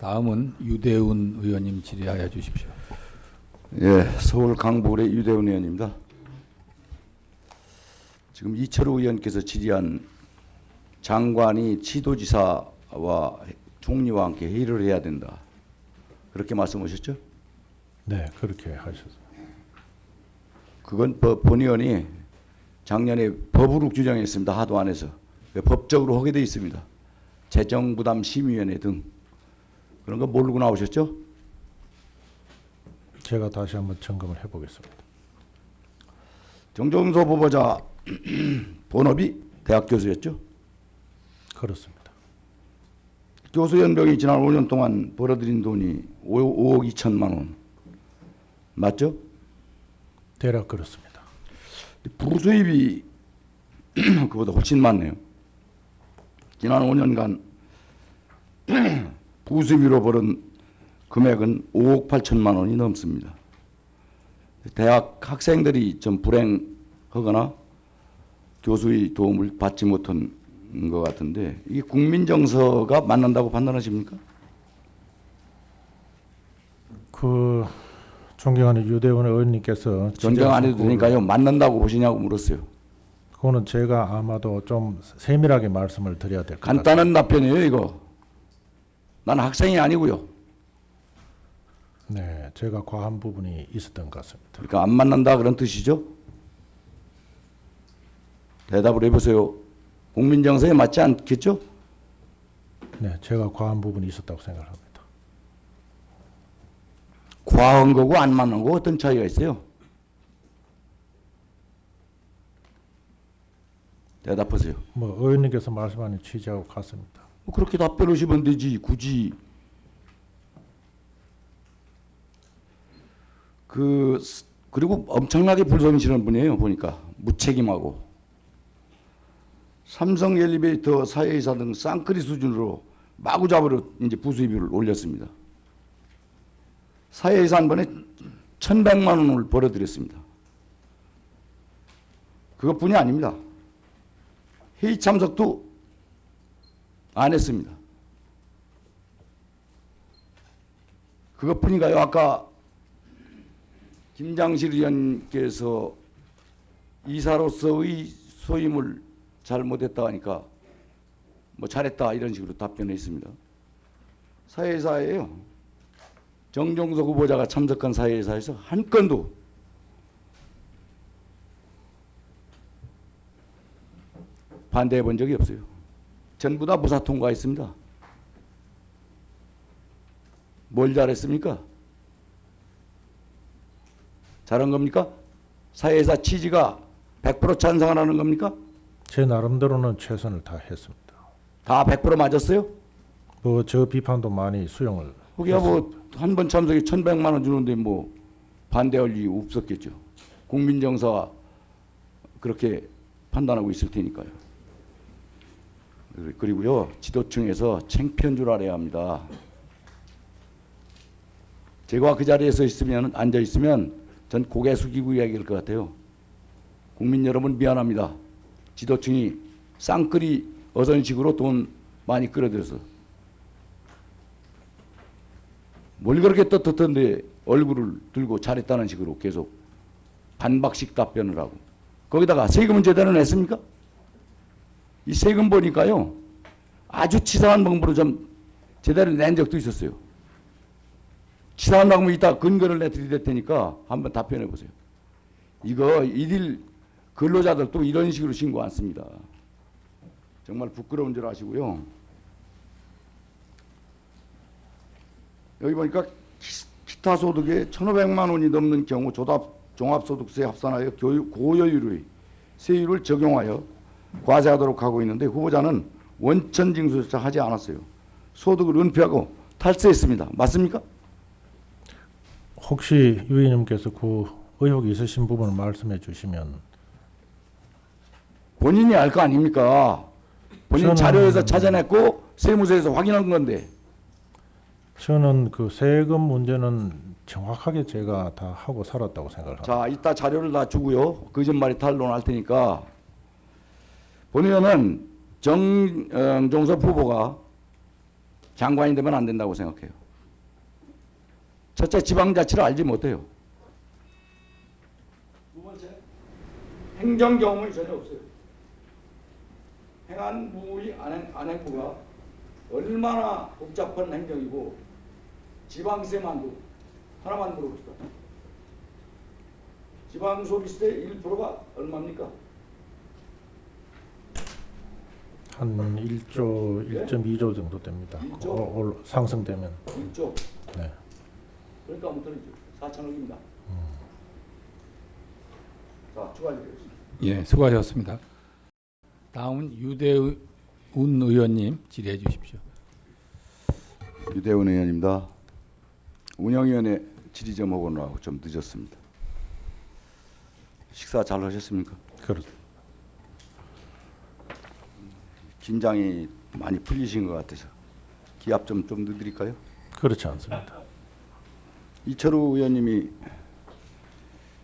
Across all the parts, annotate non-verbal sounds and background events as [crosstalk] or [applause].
다음은 유대훈 의원님 질의하여 주십시오. 예, 서울 강북의 유대훈 의원입니다. 지금 이철우 의원께서 질의한 장관이 지도지사와 총리와 함께 회의를 해야 된다. 그렇게 말씀하셨죠? 네, 그렇게 하셨어요. 그건 법- 본 의원이 작년에 법으로 규정했습니다. 하도 안에서 법적으로 하게 돼 있습니다. 재정부담 심의위원회 등 그런 거 모르고 나오셨죠? 제가 다시 한번 점검을 해보겠습니다. 정종서 후보자 [clears throat] 본업이 대학 교수였죠? 그렇습니다. 교수 연병이 지난 5년 동안 벌어들인 돈이 5, 억 2천만 원 맞죠? 대략 그렇습니다. 부수입이 [clears throat] 그보다 훨씬 많네요. 지난 5년간 [clears throat] 부수입으로 벌은 금액은 5억 8천만 원이 넘습니다. 대학 학생들이 좀 불행하거나 교수의 도움을 받지 못한 것 같은데 이게 국민 정서가 맞는다고 판단하십니까? 그 존경하는 유대원 의원님께서 전경 안 해도 되니까요. 맞는다고 보시냐고 물었어요. 그거는 제가 아마도 좀 세밀하게 말씀을 드려야 될 것 같아요. 간단한 답변이에요, 이거. 난 학생이 아니고요. 네, 제가 과한 부분이 있었던 것 같습니다. 그러니까 안 만난다 그런 뜻이죠? 대답을 해보세요. 국민 정서에 맞지 않겠죠? 네, 제가 과한 부분이 있었다고 생각합니다. 과한 거고 안 맞는 거 어떤 차이가 있어요? 대답하세요. 뭐 의원님께서 말씀하는 취지하고 같습니다. 뭐 그렇게 답변하시면 되지 굳이 그 스- 그리고 엄청나게 불성실한 분이에요 보니까 무책임하고 삼성 엘리베이터 사회이사 등 쌍끌이 수준으로 마구잡이로 이제 부수입을 올렸습니다. 사회이사 한 번에 천백만 원을 벌어들였습니다. 그것뿐이 아닙니다. 회의 참석도 안 했습니다. 그것뿐인가요? 아까 김장실 의원께서 이사로서의 소임을 잘못했다 하니까 뭐 잘했다 이런 식으로 답변했습니다. 사회사예요. 정종석 후보자가 참석한 사회사에서 한 건도 반대해 본 적이 없어요. 전부 다 무사 통과했습니다. 뭘 잘했습니까? 잘한 겁니까? 사회사 취지가 100% 찬성하는 겁니까? 제 나름대로는 최선을 다했습니다. 다 100% 맞았어요? 뭐 저 비판도 많이 수용을 거기야 뭐한 번 참석에 1,100만 원 주는데 뭐 반대할 이유 없었겠죠. 국민 정서가 그렇게 판단하고 있을 테니까요. 그리- 그리고요 지도층에서 창피한 줄 알아야 합니다. 제가 그 자리에서 있으면 앉아 있으면 전 고개 숙이고 이야기할 것 같아요. 국민 여러분 미안합니다. 지도층이 쌍끌이 어선식으로 돈 많이 끌어들여서 뭘 그렇게 떳떳한데 얼굴을 들고 잘했다는 식으로 계속 반박식 답변을 하고 거기다가 세금은 제대로 냈습니까? 이 세금 보니까요 아주 치사한 방법으로 좀 제대로 낸 적도 있었어요. 치사한 방법 이따 근거를 내드릴 테니까 한번 답변해 보세요. 이거 일일 근로자들도 이런 식으로 신고 안 씁니다. 정말 부끄러운 줄 아시고요. 여기 보니까 기- 기타 소득에 1,500만 원이 넘는 경우 조답 종합소득세 합산하여 교육 고여율의 세율을 적용하여 과세하도록 하고 있는데 후보자는 원천 징수조차 하지 않았어요. 소득을 은폐하고 탈세했습니다. 맞습니까? 혹시 유 의원님께서 그 의혹이 있으신 부분을 말씀해 주시면 본인이 알 거 아닙니까? 본인 저는- 자료에서 찾아냈고 세무서에서 확인한 건데 저는 그 세금 문제는 정확하게 제가 다 하고 살았다고 생각합니다. 자, 이따 자료를 다 주고요. 거짓말이 탄론할 테니까 본 의원은 정종섭 후보가 장관이 되면 안 된다고 생각해요. 첫째 지방자치를 알지 못해요. 두 번째 행정 경험이 전혀 없어요. 행안부의 안행, 안행부가 얼마나 복잡한 행정이고 지방세만도 하나만 물어봅시다. 지방 소비세 1%가 얼마입니까? 한 1조, 예? 1.2조 정도 됩니다. 어, 올- 상승되면. 1조. 네. 그러니까 아무튼 4천억입니다. 자, 추가드리겠습니다. 예, 수고하셨습니다. 다음은 유대운 의원님 질의해 주십시오. 유대훈 의원입니다. 운영위원회 질의 좀 하고 나고 좀 늦었습니다. 식사 잘 하셨습니까? 그렇습니다. 긴장이 많이 풀리신 것 같아서 기합 좀 좀 넣어드릴까요? 그렇지 않습니다. 이철우 의원님이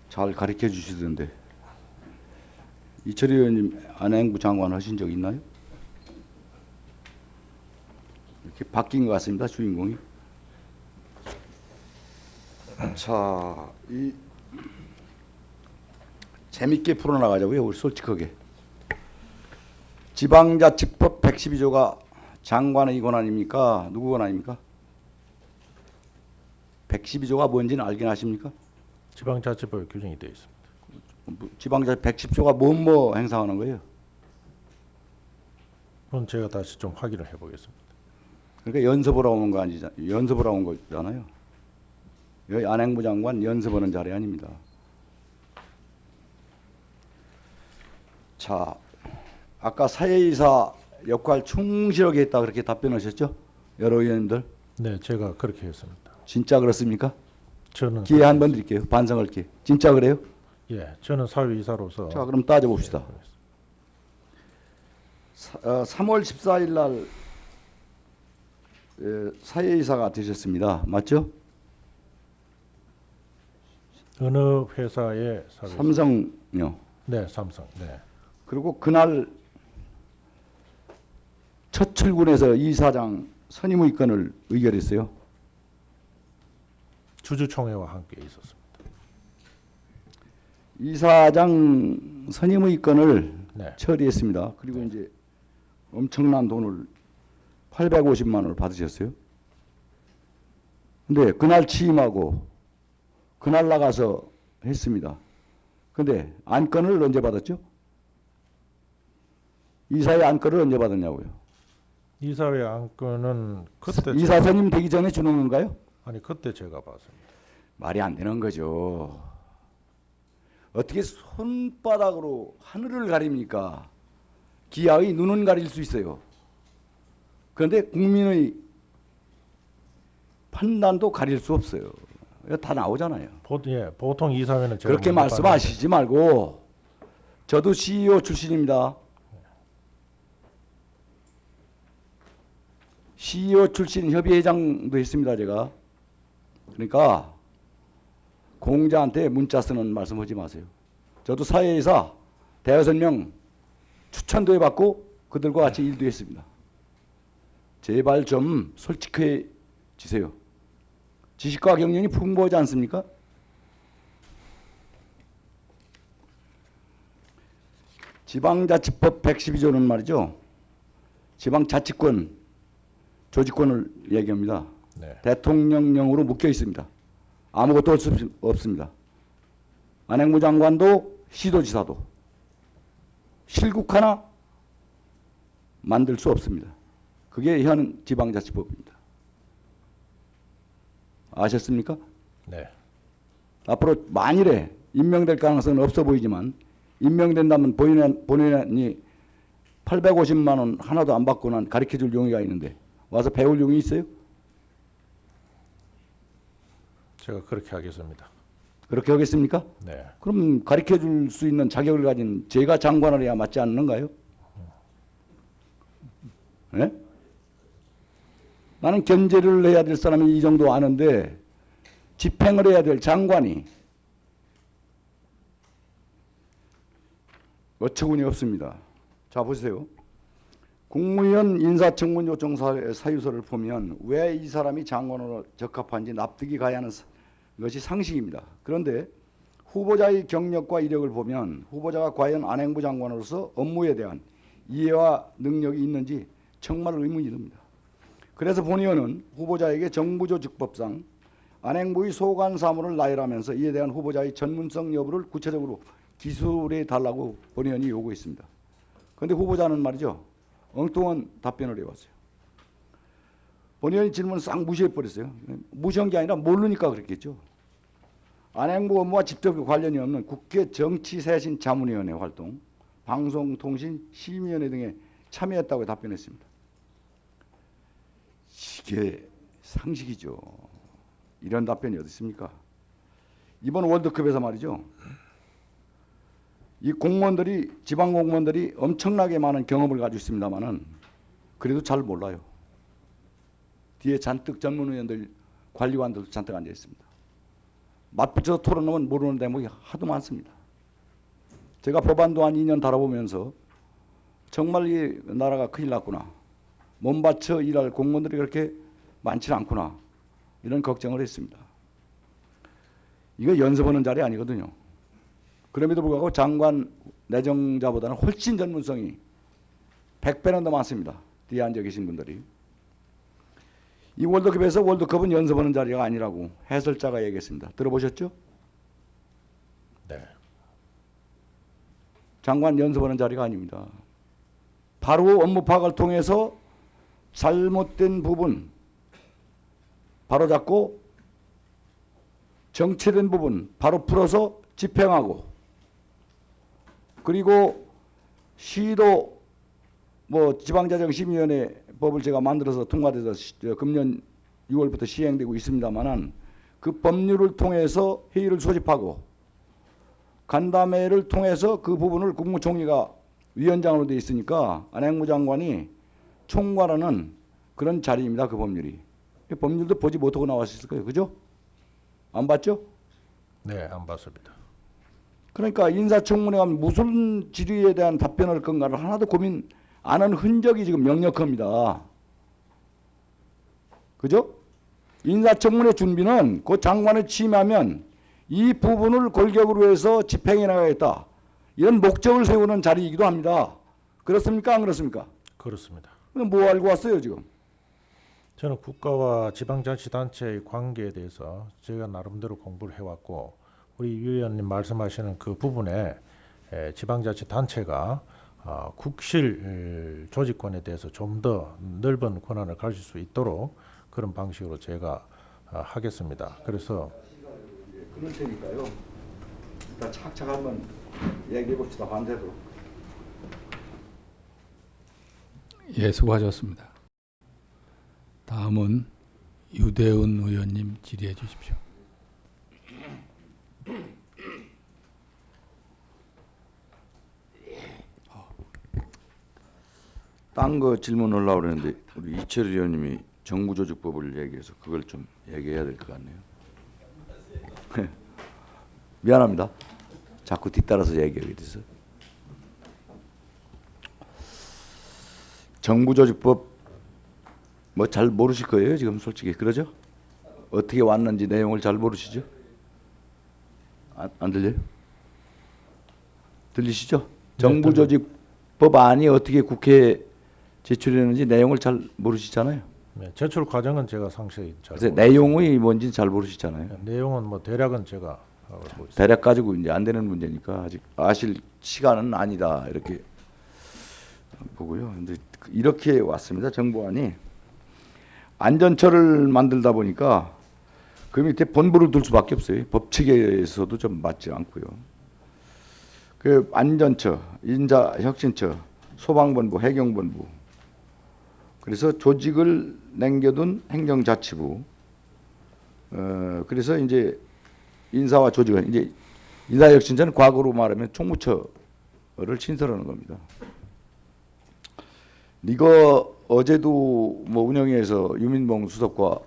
잘 가르쳐 주시던데 이철우 의원님 안행부 장관 하신 적 있나요? 이렇게 바뀐 것 같습니다 주인공이. 자, 이 재밌게 풀어나가자고요. 우리 솔직하게. 지방자치법 112조가 장관의 권한입니까? 누구 권한입니까? 112조가 뭔지는 알긴 하십니까? 지방자치법에 규정이 되어 있습니다. 뭐, 지방자치 110조가 뭐뭐 행사하는 거예요? 그건 제가 다시 좀 확인을 해보겠습니다. 그러니까 연습을 하는 거 아니잖아요. 연습을 하는 거잖아요. 여기 안행부 장관 연습하는 자리 아닙니다. 자, 아까 사회이사 역할 충실하게 했다 그렇게 답변하셨죠? 여러 의원님들 네, 제가 그렇게 했습니다. 진짜 그렇습니까? 저는 기회 한 번 드릴게요. 반성할 기회. 진짜 그래요? 예, 저는 사회이사로서 자, 그럼 따져 봅시다. 사, 어, 3월 14일 날 에, 사회이사가 되셨습니다. 맞죠? 어느 회사의 사회 삼성요. 네, 삼성. 네. 그리고 그날 첫 출근해서 이 사장 선임의권을 의결했어요. 주주총회와 함께 있었습니다. 이사장 선임의권을 네. 처리했습니다. 그리고 이제 엄청난 돈을 850만 원을 받으셨어요. 근데 그날 취임하고 그날 나가서 했습니다. 근데 안건을 언제 받았죠? 이사의 안건을 언제 받았냐고요? 이사회 안건은 그때 이사 선임 되기 전에 주는 건가요? 아니 그때 제가 봤습니다. 말이 안 되는 거죠. 어떻게 손바닥으로 하늘을 가립니까? 기아의 눈은 가릴 수 있어요. 그런데 국민의 판단도 가릴 수 없어요. 다 나오잖아요. 보, 예, 보통 이사회는 그렇게 말씀하시지 말고 저도 CEO 출신입니다. CEO 출신 협의회장도 했습니다, 제가. 그러니까 공자한테 문자 쓰는 말씀 하지 마세요. 저도 사회에서 대여섯 명 추천도 해봤고 그들과 같이 일도 했습니다. 제발 좀 솔직해지세요. 지식과 경륜이 풍부하지 않습니까? 지방자치법 112조는 말이죠. 지방자치권, 조직권을 얘기합니다. 네. 대통령령으로 묶여 있습니다. 아무것도 없- 없습니다. 안행부 장관도 시도지사도 실국 하나 만들 수 없습니다. 그게 현 지방자치법입니다. 아셨습니까? 네. 앞으로 만일에 임명될 가능성은 없어 보이지만 임명된다면 본인, 본인이 850만 원 하나도 안 받고 난 가르쳐줄 용의가 있는데 와서 배울 용이 있어요? 제가 그렇게 하겠습니다. 그렇게 하겠습니까? 네. 그럼 가르쳐 줄 수 있는 자격을 가진 제가 장관을 해야 맞지 않는가요? 예? 나는 견제를 해야 될 사람이 이 정도 아는데 집행을 해야 될 장관이 어처구니 없습니다. 자 보세요. 국무위원 인사청문 요청 사- 사유서를 보면 왜 이 사람이 장관으로 적합한지 납득이 가야 하는 사- 것이 상식입니다. 그런데 후보자의 경력과 이력을 보면 후보자가 과연 안행부 장관으로서 업무에 대한 이해와 능력이 있는지 정말 의문이 듭니다. 그래서 본 의원은 후보자에게 정부조직법상 안행부의 소관 사무를 나열하면서 이에 대한 후보자의 전문성 여부를 구체적으로 기술해 달라고 본 의원이 요구했습니다. 그런데 후보자는 말이죠. 엉뚱한 답변을 해왔어요. 본 의원이 질문을 싹 무시해 버렸어요. 무시한 게 아니라 모르니까 그랬겠죠. 안행부 업무와 직접 관련이 없는 국회 정치쇄신 자문위원회 활동, 방송통신 심의위원회 등에 참여했다고 답변했습니다. 이게 상식이죠. 이런 답변이 어디 있습니까? 이번 월드컵에서 말이죠. 이 공무원들이 지방 공무원들이 엄청나게 많은 경험을 가지고 있습니다만은 그래도 잘 몰라요. 뒤에 잔뜩 전문위원들 관리관들도 잔뜩 앉아 있습니다. 맞붙여서 토론하면 모르는 대목이 하도 많습니다. 제가 법안도 한 2년 다뤄보면서 정말 이 나라가 큰일 났구나. 몸 바쳐 일할 공무원들이 그렇게 많지 않구나. 이런 걱정을 했습니다. 이거 연습하는 자리 아니거든요. 그럼에도 불구하고 장관 내정자보다는 훨씬 전문성이 100배는 더 많습니다. 뒤에 앉아 계신 분들이. 이 월드컵에서 월드컵은 연습하는 자리가 아니라고 해설자가 얘기했습니다. 들어보셨죠? 네. 장관 연습하는 자리가 아닙니다. 바로 업무 파악을 통해서 잘못된 부분 바로 잡고 정체된 부분 바로 풀어서 집행하고 그리고 시도 뭐 지방자정심의위원회 법을 제가 만들어서 통과돼서 금년 6월부터 시행되고 있습니다만은 그 법률을 통해서 회의를 소집하고 간담회를 통해서 그 부분을 국무총리가 위원장으로 돼 있으니까 안행무 장관이 총괄하는 그런 자리입니다. 그 법률이. 이 법률도 보지 못하고 나왔을 거예요. 그죠? 안 봤죠? 네, 안 봤습니다. 그러니까 인사청문회 가면 무슨 질의에 대한 답변을 할 건가를 하나도 고민 안 한 흔적이 지금 명력합니다. 그죠? 인사청문회 준비는 그 장관을 취임하면 이 부분을 골격으로 해서 집행해 나가겠다. 이런 목적을 세우는 자리이기도 합니다. 그렇습니까? 안 그렇습니까? 그렇습니다. 그럼 뭐 알고 왔어요, 지금? 저는 국가와 지방자치단체의 관계에 대해서 제가 나름대로 공부를 해왔고 우리 유 의원님 말씀하시는 그 부분에 에, 지방자치단체가 아, 국실 에, 조직권에 대해서 좀 더 넓은 권한을 가질 수 있도록 그런 방식으로 제가 아, 하겠습니다. 그래서 그럴 테니까요. 일단 착착 한번 얘기해 봅시다, 반대로. 예, 수고하셨습니다. 다음은 유대훈 의원님 질의해 주십시오. 딴 거 질문 하려고 그러는데 우리 이철 의원님이 정부조직법을 얘기해서 그걸 좀 얘기해야 될 것 같네요. [laughs] 미안합니다. 자꾸 뒤따라서 얘기하게 돼서. 정부조직법 뭐 잘 모르실 거예요 지금 솔직히 그러죠? 어떻게 왔는지 내용을 잘 모르시죠? 안, 안 들려요? 들리시죠? 정부조직법 안이 어떻게 국회에 제출했는지 내용을 잘 모르시잖아요. 네, 제출 과정은 제가 상세히 잘 그래서 내용이 뭔지 잘 모르시잖아요. 내용은 뭐 대략은 제가 알고 있습니다. 대략 가지고 이제 안 되는 문제니까 아직 아실 시간은 아니다 이렇게 보고요. 근데 이렇게 왔습니다. 정부안이 안전처를 만들다 보니까 그 밑에 본부를 둘 수밖에 없어요. 법칙에서도 좀 맞지 않고요. 그 안전처, 인자혁신처, 소방본부, 해경본부. 그래서 조직을 남겨둔 행정자치부. 어 그래서 이제 인사와 조직은 이제 인사혁신처는 과거로 말하면 총무처를 신설하는 겁니다. 이거 어제도 뭐 운영위에서 유민봉 수석과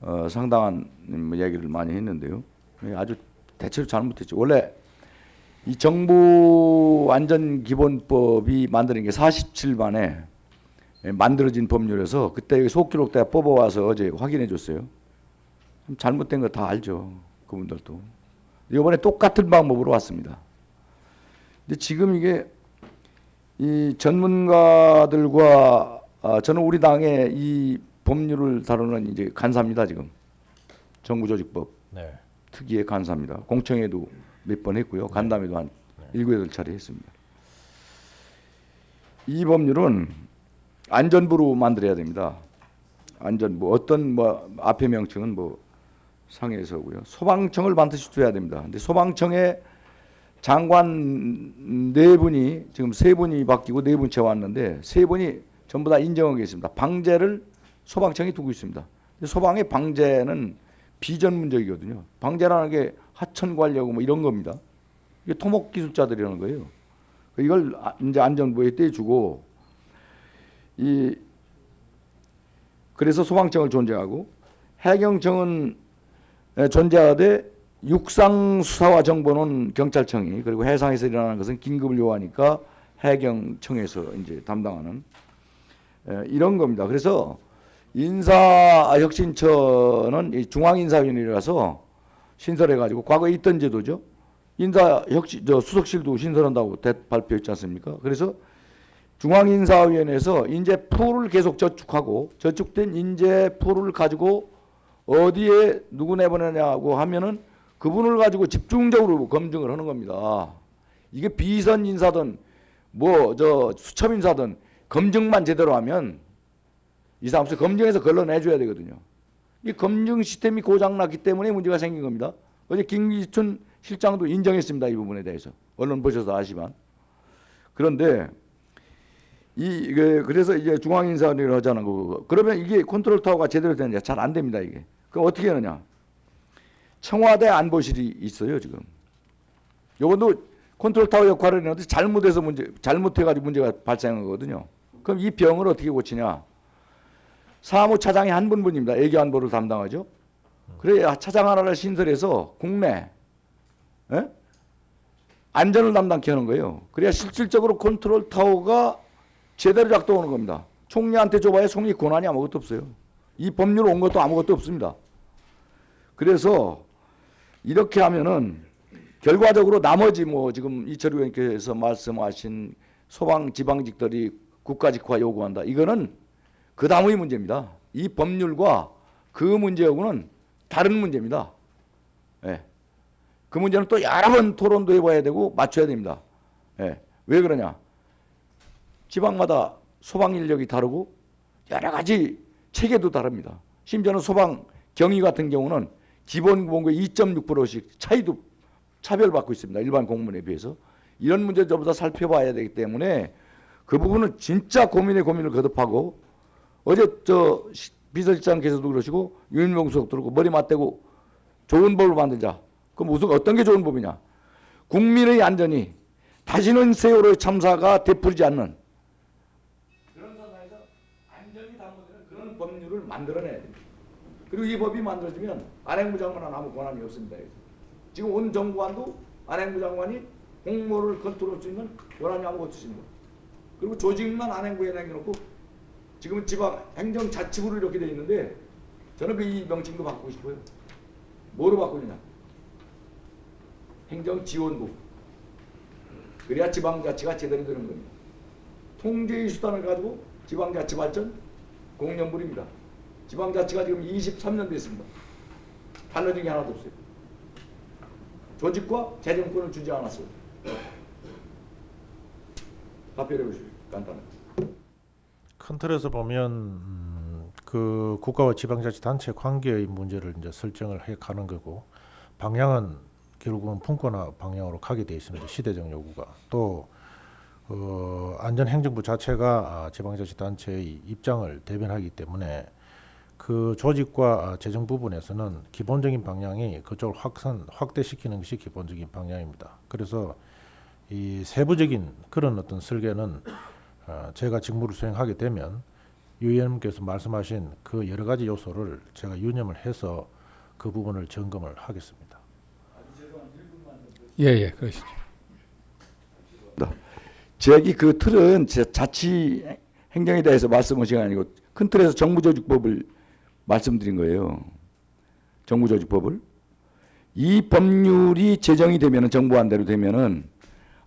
어, 상당한 뭐 얘기를 많이 했는데요. 예, 아주 대체로 잘못했죠. 원래 이 정부 안전기본법이 만드는 게 47반에 예, 만들어진 법률에서 그때 속기록대 뽑아와서 어제 확인해 줬어요. 잘못된 거 다 알죠. 그분들도. 이번에 똑같은 방법으로 왔습니다. 근데 지금 이게 이 전문가들과 아, 저는 우리 당의 이 법률을 다루는 이제 간사입니다 지금 정부조직법 네. 특위의 간사입니다. 공청회도 몇 번 했고요. 간담회도 한 일곱 여덟 차례 했습니다. 이 법률은 안전부로 만들어야 됩니다. 안전부 어떤 뭐 앞에 명칭은 뭐 상해서고요. 소방청을 반드시 둬야 됩니다. 근데 소방청에 장관 네 분이 지금 세 분이 바뀌고 네분 채웠는데 세 분이 전부 다 인정하고 계십니다. 방제를 소방청이 두고 있습니다. 소방의 방제는 비전문적이거든요. 방제라는 게 하천 관리하고 뭐 이런 겁니다. 이게 토목 기술자들이라는 거예요. 이걸 아- 이제 안전부에 떼주고 이 그래서 소방청을 존재하고 해경청은 에, 존재하되 육상 수사와 정보는 경찰청이 그리고 해상에서 일어나는 것은 긴급을 요하니까 해경청에서 이제 담당하는 에, 이런 겁니다. 그래서 인사혁신처는 이 중앙인사위원회라서 신설해가지고 과거에 있던 제도죠. 인사혁신 저 수석실도 신설한다고 대, 발표했지 않습니까? 그래서 중앙인사위원회에서 인재 풀을 계속 저축하고 저축된 인재 풀을 가지고 어디에 누구 내보내냐고 하면은 그분을 가지고 집중적으로 검증을 하는 겁니다. 이게 비선 인사든 뭐 저 수첩 인사든 검증만 제대로 하면 이 사람 검증해서 걸러내줘야 되거든요. 이 검증 시스템이 고장났기 때문에 문제가 생긴 겁니다. 어제 김기춘 실장도 인정했습니다. 이 부분에 대해서. 언론 보셔서 아시만. 그런데 이 그래서 이제 중앙 인사위를 하자는 거고 그러면 이게 컨트롤 타워가 제대로 되느냐 잘 안 됩니다 이게. 그럼 어떻게 하느냐? 청와대 안보실이 있어요 지금. 요것도 컨트롤 타워 역할을 했는데 잘못해서 문제 잘못해 가지고 문제가 발생한 거거든요. 그럼 이 병을 어떻게 고치냐? 사무차장이 한 분뿐입니다. 애교 안보를 담당하죠. 그래야 차장 하나를 신설해서 국내 예? 안전을 담당케 하는 거예요. 그래야 실질적으로 컨트롤 타워가 제대로 작동하는 겁니다. 총리한테 줘봐야 총리 권한이 아무것도 없어요. 이 법률 온 것도 아무것도 없습니다. 그래서 이렇게 하면은 결과적으로 나머지 뭐 지금 이철우 의원께서 말씀하신 소방 지방직들이 국가직화 요구한다. 이거는 그 다음의 문제입니다. 이 법률과 그 문제하고는 다른 문제입니다. 예. 그 문제는 또 여러 번 토론도 해봐야 되고 맞춰야 됩니다. 예. 왜 그러냐? 지방마다 소방 인력이 다르고 여러 가지 체계도 다릅니다. 심지어는 소방 경위 같은 경우는 기본 공고의 2.6%씩 차이도 차별받고 있습니다. 일반 공무원에 비해서 이런 문제 전부 다 살펴봐야 되기 때문에 그 부분은 진짜 고민에 고민을 거듭하고 어제 저 시- 비서실장께서도 그러시고 수석도 그러고 머리 맞대고 좋은 법을 만들자. 그럼 무슨 어떤 게 좋은 법이냐? 국민의 안전이 다시는 세월호의 참사가 되풀이지 않는 만들어내야 됩니다. 그리고 이 법이 만들어지면 안행부 장관은 아무 권한이 없습니다. 지금 온 정부안도 안행부 장관이 공모를 컨트롤할 수 있는 권한이 아무것도 없습니다. 그리고 조직만 안행부에 남겨놓고 지금 지방 행정자치부로 이렇게 돼 있는데 저는 그 이 명칭도 바꾸고 싶어요. 뭐로 바꾸느냐? 행정지원부. 그래야 지방자치가 제대로 되는 겁니다. 통제의 수단을 가지고 지방자치 발전 공연불입니다. 지방자치가 지금 23년 됐습니다. 달라진 게 하나도 없어요. 조직과 재정권을 주지 않았어요. 답변해 보시죠. 간단하게. 큰 틀에서 보면 음, 그 국가와 지방자치 단체 관계의 문제를 이제 설정을 해 가는 거고 방향은 결국은 분권화 방향으로 가게 돼 있습니다. 시대적 요구가 또 어, 안전행정부 자체가 아, 지방자치단체의 입장을 대변하기 때문에 그 조직과 아, 재정 부분에서는 기본적인 방향이 그쪽을 확산 확대시키는 것이 기본적인 방향입니다. 그래서 이 세부적인 그런 어떤 설계는 어, 제가 직무를 수행하게 되면 유 의원님께서 말씀하신 그 여러 가지 요소를 제가 유념을 해서 그 부분을 점검을 하겠습니다. 예, 예, 그러시죠. 저기 그 틀은 제 자치 행정에 대해서 말씀하신 게 아니고 큰 틀에서 정부조직법을 말씀드린 거예요. 정부조직법을 이 법률이 제정이 되면은 정부안대로 되면은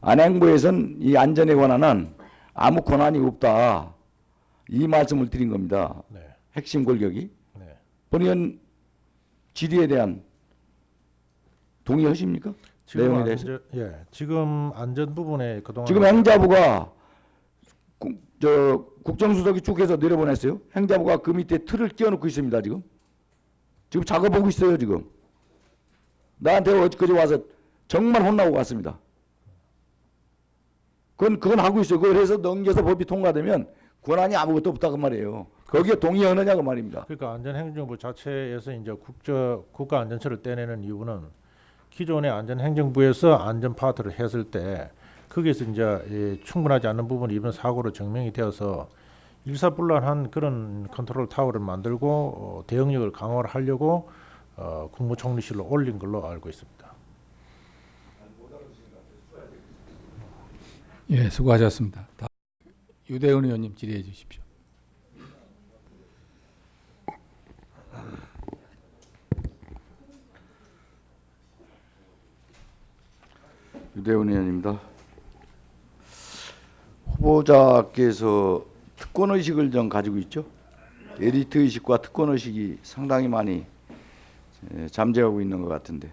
안행부에선 이 안전에 관한은 아무 권한이 없다. 이 말씀을 드린 겁니다. 네. 핵심 골격이 네. 본 의원 질의에 대한 동의하십니까? 지금 내용에 대해서? 안전, 예, 지금 안전 부분에 그동안 지금 행자부가 국, 저 국정수석이 쭉 해서 내려보냈어요. 행자부가 그 밑에 틀을 끼워놓고 있습니다. 지금 지금 작업하고 있어요. 지금 나한테 어저께 와서 정말 혼나고 갔습니다. 그건 그건 하고 있어요. 그걸 해서 넘겨서 법이 통과되면 권한이 아무것도 없다 그 말이에요. 거기에 동의하느냐 그 말입니다. 그러니까 안전행정부 자체에서 이제 국저 국가 안전처를 떼내는 이유는 기존의 안전행정부에서 안전 파트를 했을 때 거기에서 이제 이 충분하지 않는 부분이 이번 사고로 증명이 되어서 일사불란한 그런 컨트롤 타워를 만들고 어, 대응력을 강화를 하려고 어, 국무총리실로 올린 걸로 알고 있습니다. 예, 수고하셨습니다. 다- 유대훈 의원님 질의해 주십시오. 유대훈 의원입니다. 후보자께서 특권 의식을 좀 가지고 있죠. 에리트 의식과 특권 의식이 상당히 많이 에, 잠재하고 있는 것 같은데.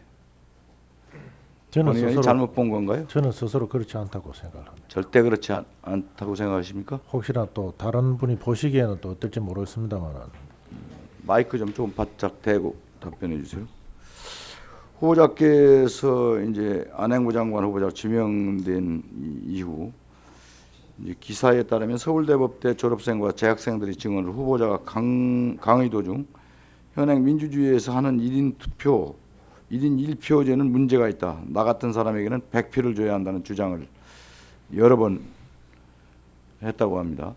저는 스스로 잘못 본 건가요? 저는 스스로 그렇지 않다고 생각합니다. 절대 그렇지 않, 않다고 생각하십니까? 혹시나 또 다른 분이 보시기에는 또 어떨지 모르겠습니다만은 마이크 좀 조금 바짝 대고 답변해 주세요. 후보자께서 이제 안행부 장관 후보자 지명된 이- 이후 기사에 따르면 서울대법대 졸업생과 재학생들이 증언을 후보자가 강, 강의 도 중 현행 민주주의에서 하는 1인 투표, 1인 1표제는 문제가 있다. 나 같은 사람에게는 100표를 줘야 한다는 주장을 여러 번 했다고 합니다.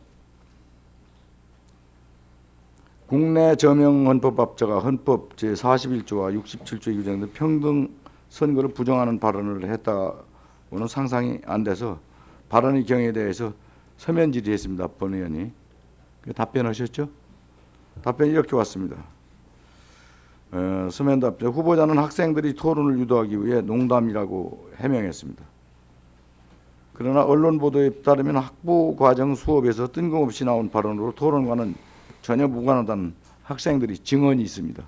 국내 저명 헌법학자가 헌법 제 41조와 67조에 규정된 평등 선거를 부정하는 발언을 했다고는 상상이 안 돼서 발언의 경에 대해서 서면 질의했습니다. 본 의원이 그 답변하셨죠? 답변이 이렇게 왔습니다. 어, 서면 답변 후보자는 학생들이 토론을 유도하기 위해 농담이라고 해명했습니다. 그러나 언론 보도에 따르면 학부 과정 수업에서 뜬금없이 나온 발언으로 토론과는 전혀 무관하다는 학생들이 증언이 있습니다.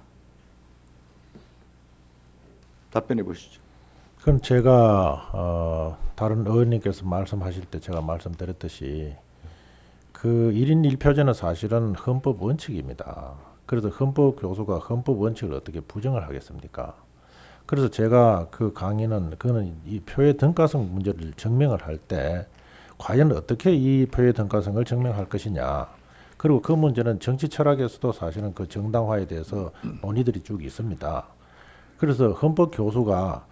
답변해 보시죠. 그건 제가 어, 다른 의원님께서 말씀하실 때 제가 말씀드렸듯이 그 1인 1표제는 사실은 헌법 원칙입니다. 그래서 헌법 교수가 헌법 원칙을 어떻게 부정을 하겠습니까? 그래서 제가 그 강의는 그는 이 표의 등가성 문제를 증명을 할 때 과연 어떻게 이 표의 등가성을 증명할 것이냐. 그리고 그 문제는 정치 철학에서도 사실은 그 정당화에 대해서 논의들이 쭉 있습니다. 그래서 헌법 교수가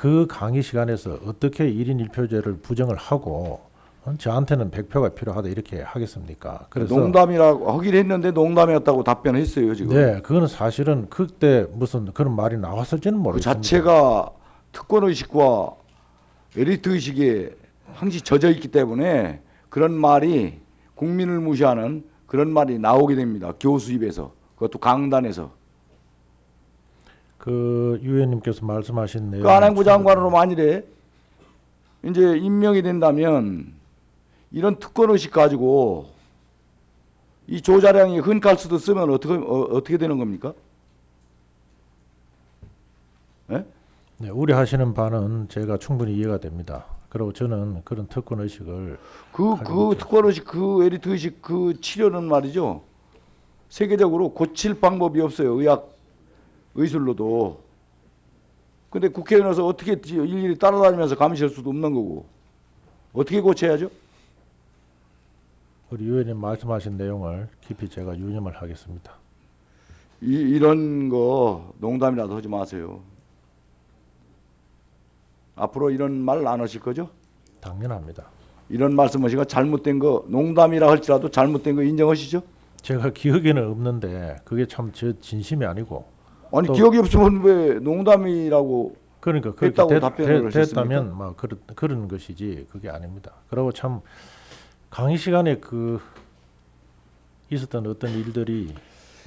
그 강의 시간에서 어떻게 1인 1표제를 부정을 하고 어, 저한테는 100표가 필요하다 이렇게 하겠습니까? 그래서 농담이라고 하긴 했는데 농담이었다고 답변했어요 지금. 네, 그거는 사실은 그때 무슨 그런 말이 나왔을지는 그 모르겠습니다. 자체가 특권 의식과 에리트 의식에 항시 젖어 있기 때문에 그런 말이 국민을 무시하는 그런 말이 나오게 됩니다. 교수 입에서 그것도 강단에서 그 유엔님께서 말씀하신 내용 그 안행부 장관으로 만일에 이제 임명이 된다면 이런 특권 의식 가지고 이 조자량이 흔칼수도 쓰면 어떻게 어, 어떻게 되는 겁니까? 예? 네, 우려하시는 바는 제가 충분히 이해가 됩니다. 그리고 저는 그런 특권 의식을 그, 그 특권 의식, 그 에리트 의식, 그 치료는 말이죠. 세계적으로 고칠 방법이 없어요. 의학, 의술로도. 근데 국회의원에서 어떻게 일일이 따라다니면서 감시할 수도 없는 거고. 어떻게 고쳐야죠? 우리 유엔님 말씀하신 내용을 깊이 제가 유념을 하겠습니다. 이, 이런 거 농담이라도 하지 마세요. 앞으로 이런 말 안 하실 거죠? 당연합니다. 이런 말씀하시고 잘못된 거 농담이라 할지라도 잘못된 거 인정하시죠? 제가 기억에는 없는데 그게 참저 진심이 아니고 아니 또- 기억이 없으면 왜 농담이라고 그러니까 그렇게 했다고 됐, 답변을 됐, 하셨습니까? 됐다면 막 그런 그런 것이지 그게 아닙니다. 그리고 참 강의 시간에 그 있었던 어떤 일들이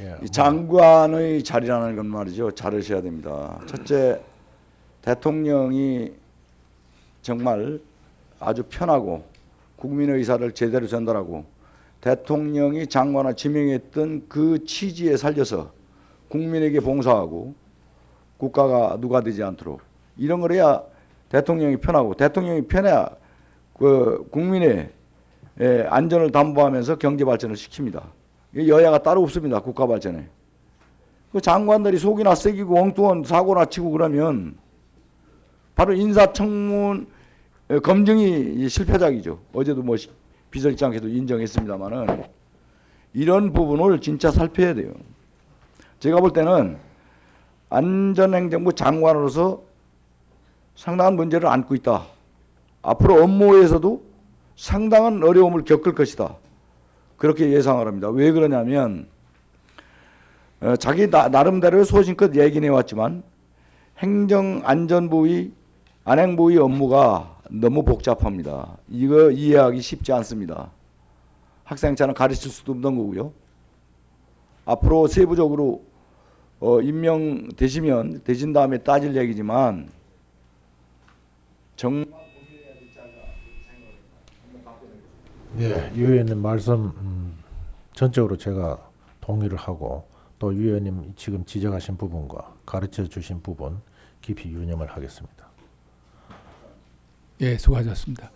예, 이 장관의 자리라는 건 말이죠. 잘하셔야 됩니다. 첫째, 대통령이 정말 아주 편하고 국민의 의사를 제대로 전달하고 대통령이 장관을 지명했던 그 취지에 살려서 국민에게 봉사하고 국가가 누가 되지 않도록 이런 걸 해야 대통령이 편하고 대통령이 편해야 그 국민의 예, 안전을 담보하면서 경제 발전을 시킵니다. 이 여야가 따로 없습니다. 국가 발전에. 그 장관들이 속이나 새기고 엉뚱한 사고나 치고 그러면 바로 인사청문 에, 검증이 이 실패작이죠. 어제도 뭐 시- 비서실장께도 인정했습니다만은 이런 부분을 진짜 살펴야 돼요. 제가 볼 때는 안전행정부 장관으로서 상당한 문제를 안고 있다. 앞으로 업무에서도 상당한 어려움을 겪을 것이다. 그렇게 예상을 합니다. 왜 그러냐면 어, 자기 나, 나름대로 소신껏 얘기해 왔지만 행정안전부의 안행부의 업무가 너무 복잡합니다. 이거 이해하기 쉽지 않습니다. 학생처럼 가르칠 수도 없는 거고요. 앞으로 세부적으로 어, 임명되시면 되신 다음에 따질 얘기지만 정말 예, 유 의원님 말씀 음, 전적으로 제가 동의를 하고 또 유 의원님 지금 지적하신 부분과 가르쳐 주신 부분 깊이 유념을 하겠습니다. 예, 수고하셨습니다.